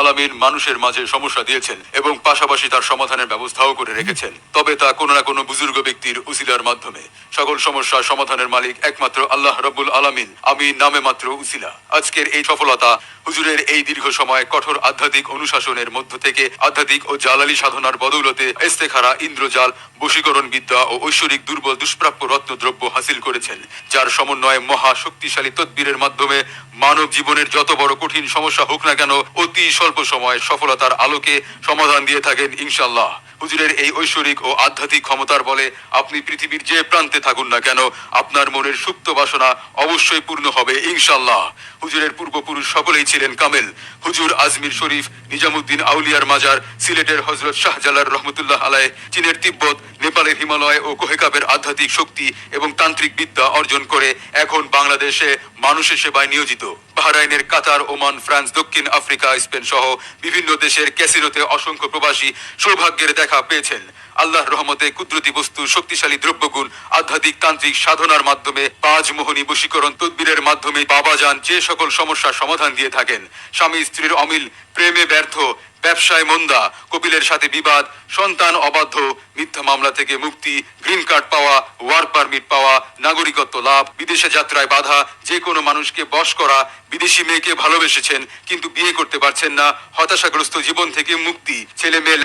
আলামিন মানুষের মাঝে সমস্যা দিয়েছেন এবং পাশাপাশি তার সমাধানের ব্যবস্থাও করে রেখেছেন। তবে তা কোনো না কোনো বুজুর্গ ব্যক্তির উসিলার মাধ্যমে। সকল সমস্যা সমাধানের মালিক একমাত্র আল্লাহ রব্বুল আলামিন। আমি নামে মাত্র উসিলা। আজকের এই সফলতা হুজুরের এই দীর্ঘ সময় কঠোর আধ্যাত্মিক অনুশাসনের মধ্য থেকে আধ্যাত্মিক ও জালালি সাধনার বদৌলতে ইস্তেখারা, ইন্দ্রজাল, বশীকরণ বিদ্যা ও ঐশ্বরিক দুর্বল দুষ্প্রাপ্য রত্নদ্রব্য হাসিল করেছেন, যার সমন্বয়ে মহা শক্তিশালী তদ্বীরের মাধ্যমে মানব জীবনের যত বড় কঠিন সমস্যা হোক না কেন অতি স্বল্প সময়ে সফলতার আলোকে সমাধান দিয়ে থাকেন ইনশাল্লাহ হুজুরের এই ঐশ্বরিক ও আধ্যাত্মিক ক্ষমতার বলে আপনি পৃথিবীর যে প্রান্তে থাকুন না কেন, আপনার মনের সুপ্ত বাসনা অবশ্যই পূর্ণ হবে ইনশাল্লাহ হুজুরের পূর্বপুরুষ সকলেই ছিলেন কামেল। হুজুর আজমির শরীফ, নিজামুদ্দিন আউলিয়ার মাজার, সিলেটের হজরত শাহজালাল রহমতুল্লাহ আলায় চীনের তিব্বত, নেপালের হিমালয় ও কোহেকাবের আধ্যাত্মিক শক্তি এবং তান্ত্রিক বিদ্যা অর্জন করে এখন বাংলাদেশে মানুষের সেবায় নিয়োজিত। বাহরাইনের কাতার, ওমান, ফ্রান্স, দক্ষিণ আফ্রিকা, স্পেন সহ বিভিন্ন দেশের ক্যাসিনোতে অসংখ্য প্রবাসী সৌভাগ্যের দেখা পেয়েছেন। আল্লাহ রহমতে কুদরতি বস্তু, শক্তিশালী দ্রব্যগুণ, আধ্যাত্মিক তান্ত্রিক সাধনার মাধ্যমে পাঁচ মোহনী বশীকরণ তদ্বিরের মাধ্যমে বাবা যান যে সকল সমস্যার সমাধান দিয়ে থাকেন। স্বামী স্ত্রীর অমিল, প্রেমে ব্যর্থ ব্যবসায় মন্দা, কপিলের সাথে বিবাদ, সন্তান অবাধ্য, মিথ্যা মামলা থেকে মুক্তি, গ্রিন কার্ড পাওয়া ওয়ার্ক পারমিট পাওয়া, নাগরিকত্ব লাভ, বিদেশে যাত্রায় বাধা, যে কোনো মানুষকে বশ করা, বিদেশি মেয়েকে ভালোবেসেছেন, কিন্তু বিয়ে করতে পারছেন না, হতাশাগ্রস্ত জীবন থেকে মুক্তি, ছেলে মেয়ে